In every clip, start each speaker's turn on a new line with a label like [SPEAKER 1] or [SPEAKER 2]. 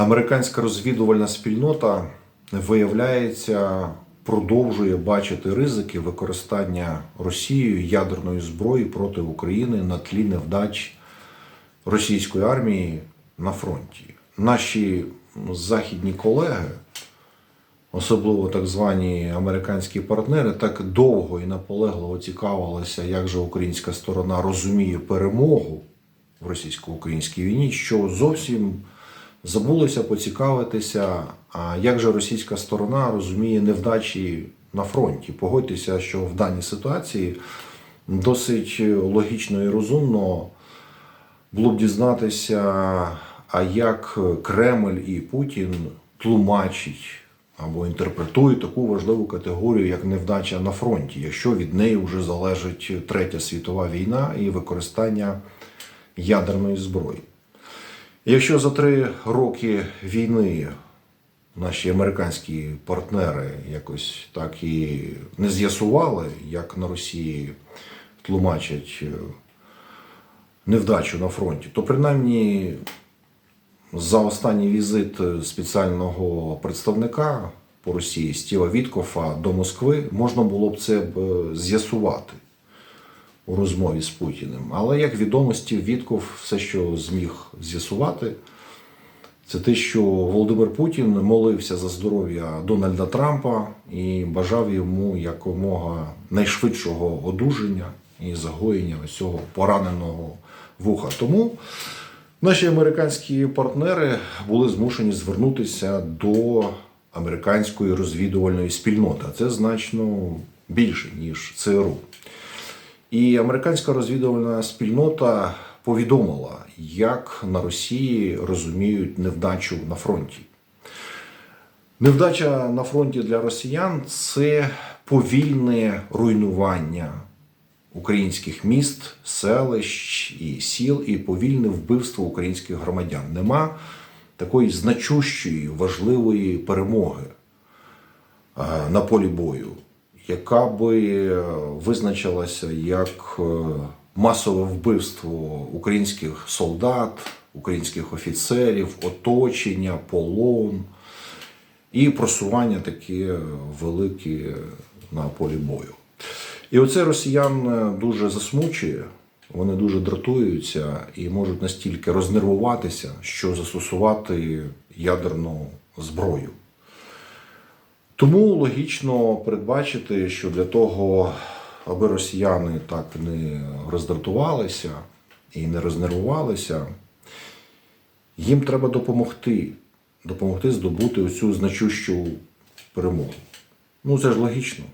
[SPEAKER 1] Американська розвідувальна спільнота виявляється, продовжує бачити ризики використання Росією ядерної зброї проти України на тлі невдач російської армії на фронті. Наші західні колеги, особливо так звані американські партнери, так довго і наполегливо цікавилися, як же українська сторона розуміє перемогу в російсько-українській війні, що зовсім забулися поцікавитися, а як же російська сторона розуміє невдачі на фронті. Погодьтеся, що в даній ситуації досить логічно і розумно було б дізнатися, а як Кремль і Путін тлумачить або інтерпретують таку важливу категорію, як невдача на фронті, якщо від неї вже залежить третя світова війна і використання ядерної зброї. Якщо за три роки війни наші американські партнери якось так і не з'ясували, як на Росії тлумачать е, невдачу на фронті, то принаймні за останній візит спеціального представника по Росії Стіва Віткофа до Москви можна було б це е, з'ясувати у розмові з Путіним. Але як відомо, Стів Вітков все, що зміг з'ясувати, це те, що Володимир Путін молився за здоров'я Дональда Трампа і бажав йому якомога найшвидшого одужання і загоєння цього пораненого вуха. Тому наші американські партнери були змушені звернутися до американської розвідувальної спільноти. Це значно більше, ніж ЦРУ. І американська розвідувальна спільнота повідомила, як на Росії розуміють невдачу на фронті. Невдача на фронті для росіян це повільне руйнування українських міст, селищ і сіл, і повільне вбивство українських громадян. Нема такої значущої важливої перемоги е, на полі бою, яка би е, визначилася як е, масове вбивство українських солдат, українських офіцерів, оточення, полон і просування такі великі на полі бою. І оце росіян е, дуже засмучує, вони дуже дратуються і можуть настільки рознервуватися, що застосувати ядерну зброю. Тому логічно передбачити, що для того, аби росіяни так не роздратувалися і не рознервувалися, їм треба допомогти, допомогти здобути оцю значущу перемогу. Ну, це ж логічно.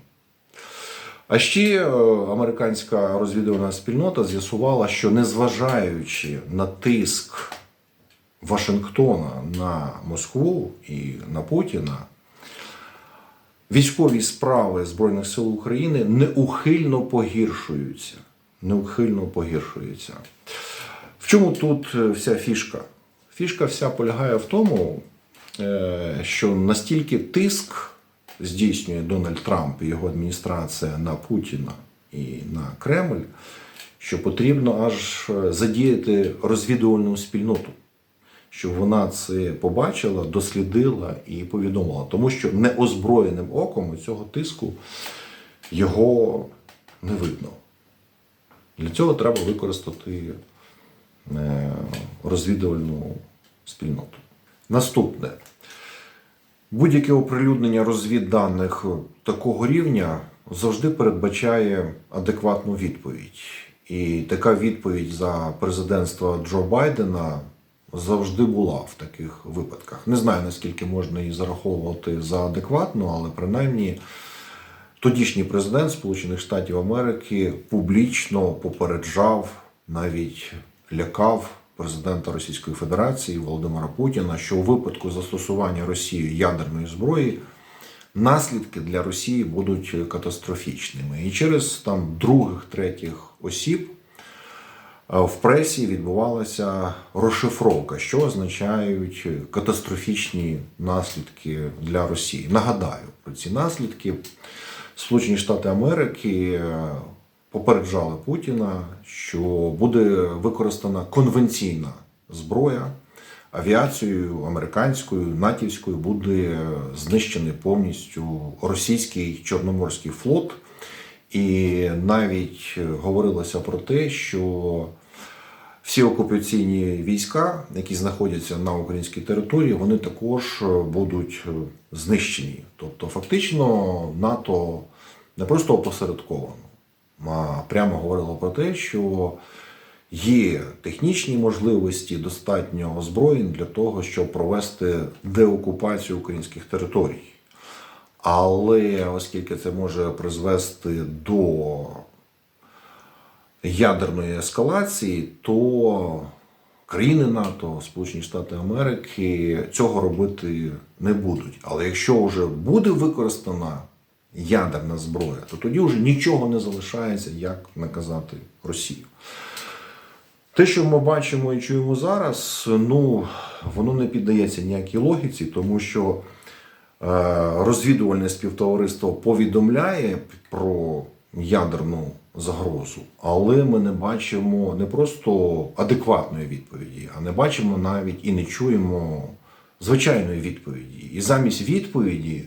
[SPEAKER 1] А ще е, американська розвідувальна спільнота з'ясувала, що незважаючи на тиск Вашингтона на Москву і на Путіна, військові справи Збройних сил України неухильно погіршуються. Неухильно погіршуються. В чому тут е, вся фішка? Фішка вся полягає в тому, е, що настільки тиск здійснює Дональд Трамп і його адміністрація на Путіна і на Кремль, що потрібно аж е, задіяти розвідувальну спільноту, щоб вона це побачила, дослідила і повідомила. Тому що неозброєним оком цього тиску його не видно. Для цього треба використати е, розвідувальну спільноту. Наступне. Будь-яке оприлюднення розвідданих такого рівня завжди передбачає адекватну відповідь. І така відповідь за президентства Джо Байдена завжди була в таких випадках. Не знаю, наскільки можна її зараховувати за адекватну, але принаймні тодішній президент Сполучених Штатів Америки публічно попереджав, навіть лякав президента Російської Федерації Володимира Путіна, що у випадку застосування Росією ядерної зброї наслідки для Росії будуть катастрофічними. І через там других, третіх осіб в пресі відбувалася розшифровка, що означають катастрофічні наслідки для Росії. Нагадаю про ці наслідки. Сполучені Штати Америки е, попереджали Путіна, що буде використана конвенційна зброя, авіацією американською, натівською буде знищений повністю російський Чорноморський флот. І навіть говорилося про те, що всі окупаційні війська, які знаходяться на українській території, вони також будуть знищені. Тобто, фактично, НАТО не просто опосередковано, а прямо говорило про те, що є технічні можливості достатньо озброєнь для того, щоб провести деокупацію українських територій. Але оскільки це може призвести до ядерної ескалації, то країни НАТО, Сполучені Штати Америки цього робити не будуть. Але якщо вже буде використана ядерна зброя, то тоді вже нічого не залишається, як наказати Росію. Те, що ми бачимо і чуємо зараз, ну воно не піддається ніякій логіці, тому що розвідувальне співтовариство повідомляє про ядерну загрозу, але ми не бачимо не просто адекватної відповіді, а не бачимо навіть і не чуємо звичайної відповіді. І замість відповіді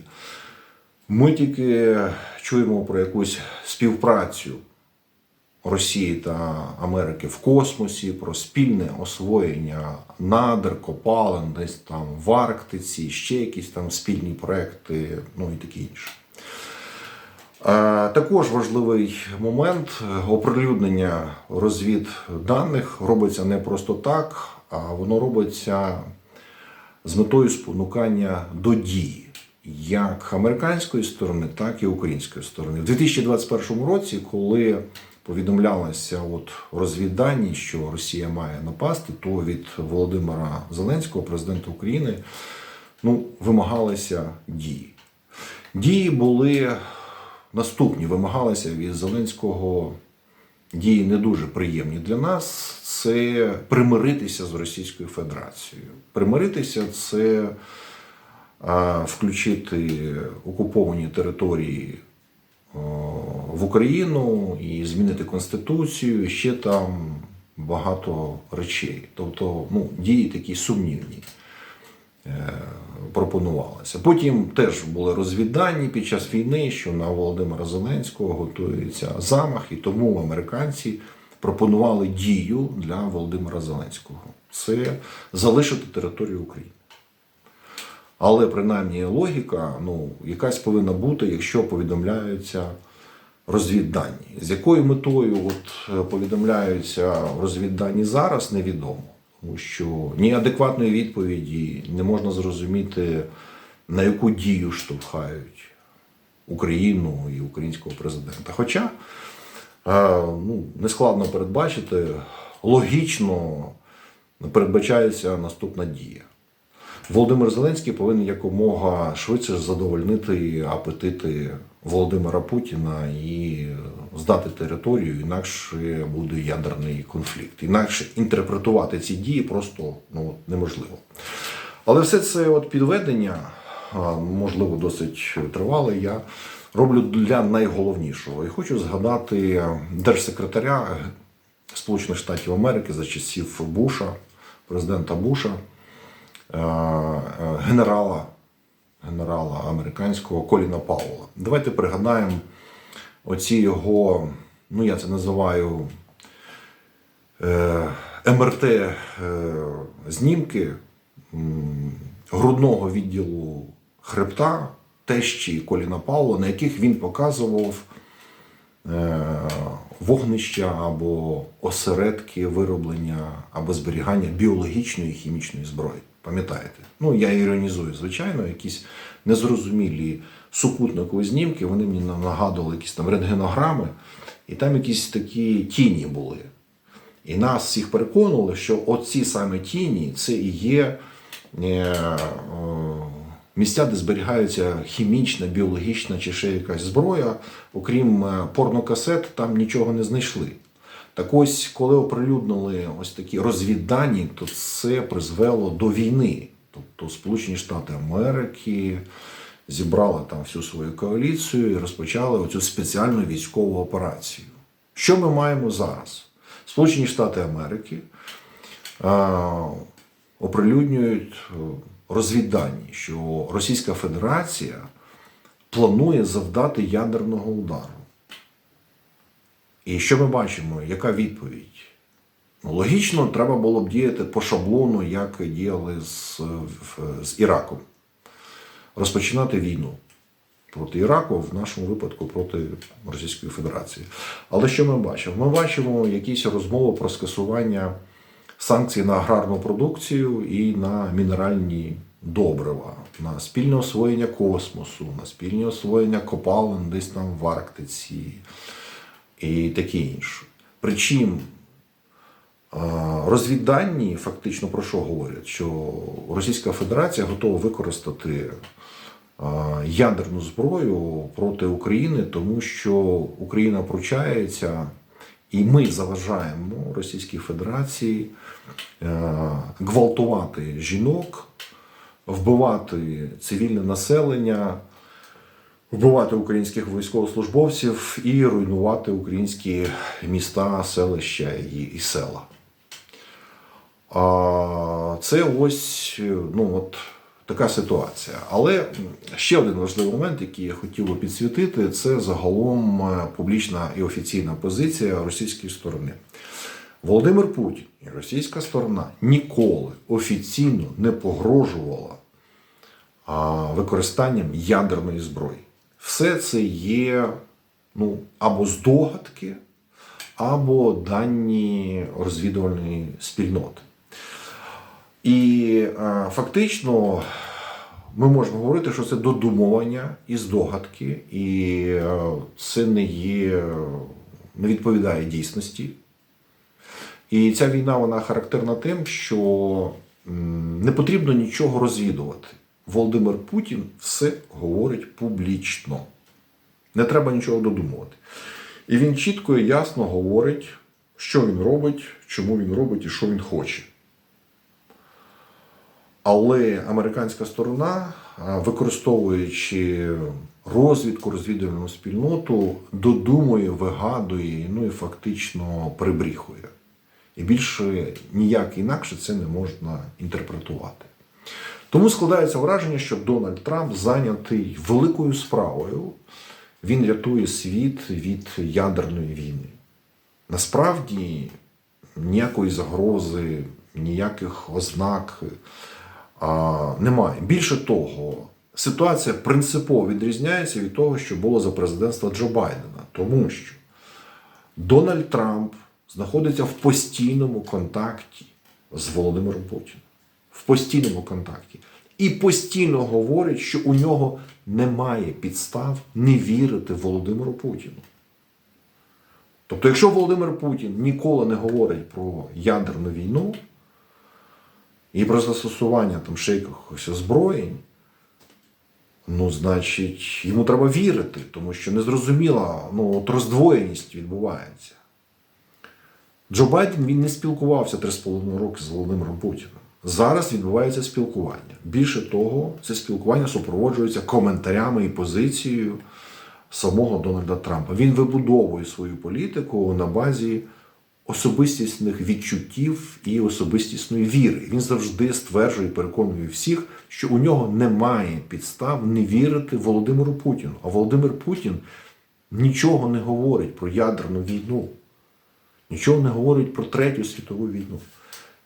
[SPEAKER 1] ми тільки чуємо про якусь співпрацю Росії та Америки в космосі, про спільне освоєння надр, копалин, десь там в Арктиці, ще якісь там спільні проекти, ну і таке інше. Е, Також важливий момент оприлюднення розвідданих робиться не просто так, а воно робиться з метою спонукання до дії як американської сторони, так і української сторони. У 2021 році, коли повідомлялося от розвіддані, що Росія має напасти, то від Володимира Зеленського, президента України, ну, вимагалися дії. Дії були наступні, вимагалися від Зеленського дії не дуже приємні для нас. Це примиритися з Російською Федерацією. Примиритися це включити окуповані території в Україну і змінити Конституцію, і ще там багато речей. Тобто ну, дії такі сумнівні е, пропонувалися. Потім теж були розвіддані під час війни, що на Володимира Зеленського готується замах, і тому американці пропонували дію для Володимира Зеленського. Це залишити територію України. Але принаймні логіка, ну, якась повинна бути, якщо повідомляються розвіддані. З якою метою от, е, повідомляються розвіддані зараз, невідомо. Тому що ні адекватної відповіді не можна зрозуміти, на яку дію штовхають Україну і українського президента. Хоча е, ну, нескладно передбачити, логічно передбачається наступна дія. Володимир Зеленський повинен якомога швидше задовольнити апетити Володимира Путіна і здати територію, інакше буде ядерний конфлікт. Інакше інтерпретувати ці дії просто ну, неможливо. Але все це от підведення, можливо, досить тривале, я роблю для найголовнішого. І хочу згадати держсекретаря Сполучених Штатів Америки за часів Буша, президента Буша генерала, генерала американського Коліна Паула. Давайте пригадаємо оці його, ну я це називаю е, МРТ е, знімки грудного відділу хребта тещі Коліна Паула, на яких він показував е, вогнища або осередки вироблення або зберігання біологічної і хімічної зброї. Пам'ятаєте? Ну, я іронізую, звичайно, якісь незрозумілі супутникові знімки, вони мені нагадували якісь там рентгенограми, і там якісь такі тіні були. І нас всіх переконували, що оці саме тіні це і є е, е, місця, де зберігається хімічна, біологічна чи ще якась зброя. Окрім е, порнокасет, там нічого не знайшли. Так ось, коли оприлюднили ось такі розвіддані, то це призвело до війни. Тобто Сполучені Штати Америки зібрали там всю свою коаліцію і розпочали оцю спеціальну військову операцію. Що ми маємо зараз? Сполучені Штати Америки оприлюднюють е, розвіддані, що Російська Федерація планує завдати ядерного удару. І що ми бачимо? Яка відповідь? Ну, логічно, треба було б діяти по шаблону, як діяли з, з Іраком. Розпочинати війну проти Іраку, в нашому випадку проти Російської Федерації. Але що ми бачимо? Ми бачимо якісь розмови про скасування санкцій на аграрну продукцію і на мінеральні добрива, на спільне освоєння космосу, на спільне освоєння копалин десь там в Арктиці і таке інше. Причому а, розвіддані фактично про що говорять? Що Російська Федерація готова використати ядерну зброю проти України, тому що Україна пручається, і ми заважаємо Російській Федерації е, гвалтувати жінок, вбивати цивільне населення, вбивати українських військовослужбовців і руйнувати українські міста, селища і, і села. А це ось ну, от, така ситуація. Але ще один важливий момент, який я хотів би підсвітити, це загалом е, публічна і офіційна позиція російської сторони. Володимир Путін і російська сторона ніколи офіційно не погрожувала використанням ядерної зброї. Все це є ну, або здогадки, або дані розвідувальної спільноти. І е, фактично ми можемо говорити, що це додумування і здогадки, і е, це не є, не відповідає дійсності. І ця війна вона характерна тим, що не потрібно нічого розвідувати. Володимир Путін все говорить публічно. Не треба нічого додумувати. І він чітко і ясно говорить, що він робить, чому він робить і що він хоче. Але американська сторона, використовуючи розвідку, розвідувальну спільноту, додумує, вигадує, ну і фактично прибріхує. І більше ніяк інакше це не можна інтерпретувати. Тому складається враження, що Дональд Трамп зайнятий великою справою. Він рятує світ від ядерної війни. Насправді ніякої загрози, ніяких ознак а, немає. Більше того, ситуація принципово відрізняється від того, що було за президентства Джо Байдена, тому що Дональд Трамп знаходиться в постійному контакті з Володимиром Путіним. В постійному контакті. І постійно говорить, що у нього немає підстав не вірити Володимиру Путіну. Тобто, якщо Володимир Путін ніколи не говорить про ядерну війну і про застосування там ще якихось озброєнь, ну, значить, йому треба вірити, тому що незрозуміла ну, от роздвоєність відбувається. Джо Байден він не спілкувався 3,5 роки з Володимиром Путіним. Зараз відбувається спілкування. Більше того, це спілкування супроводжується коментарями і позицією самого Дональда Трампа. Він вибудовує свою політику на базі особистісних відчуттів і особистісної віри. Він завжди стверджує, і переконує всіх, що у нього немає підстав не вірити Володимиру Путіну. А Володимир Путін нічого не говорить про ядерну війну, нічого не говорить про Третю світову війну,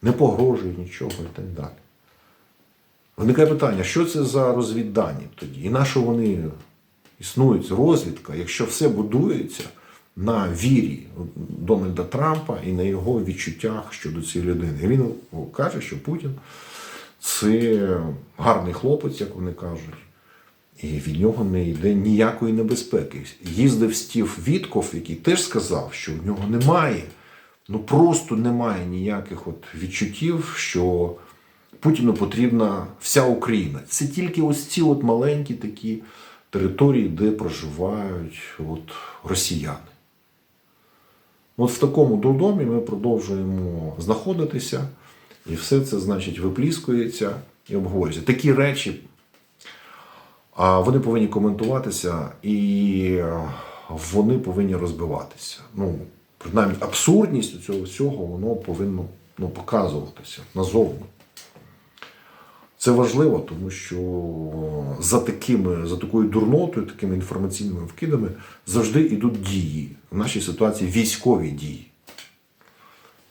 [SPEAKER 1] не погрожує нічого і так далі. Виникає питання, що це за розвіддані тоді? І на що вони існують, розвідка, якщо все будується на вірі Дональда Трампа і на його відчуттях щодо цієї людини. Він каже, що Путін це гарний хлопець, як вони кажуть, і від нього не йде ніякої небезпеки. Їздив Стів Вітков, який теж сказав, що в нього немає, ну просто немає ніяких от відчуттів, що Путіну потрібна вся Україна. Це тільки ось ці от маленькі такі території, де проживають от росіяни. От в такому дурдомі ми продовжуємо знаходитися, і все це, значить, випліскується і обговорюється. Такі речі вони повинні коментуватися і вони повинні розбиватися. Ну, принаймні, абсурдність цього всього воно повинно ну, показуватися назовні. Це важливо, тому що за такими, за такою дурнотою, такими інформаційними вкидами завжди йдуть дії. В нашій ситуації військові дії.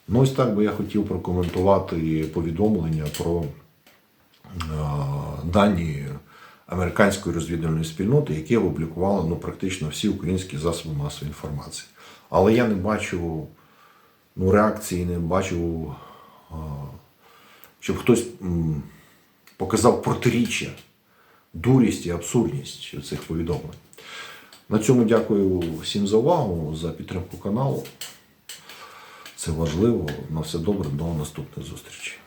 [SPEAKER 1] Ну, ось так би я хотів прокоментувати повідомлення про е, дані американської розвідувальної спільноти, які опублікували ну, практично всі українські засоби масової інформації. Але я не бачу ну, реакції, не бачу, щоб хтось показав протиріччя, дурість і абсурдність цих повідомлень. На цьому дякую всім за увагу, за підтримку каналу. Це важливо. На все добре, до наступних зустрічей.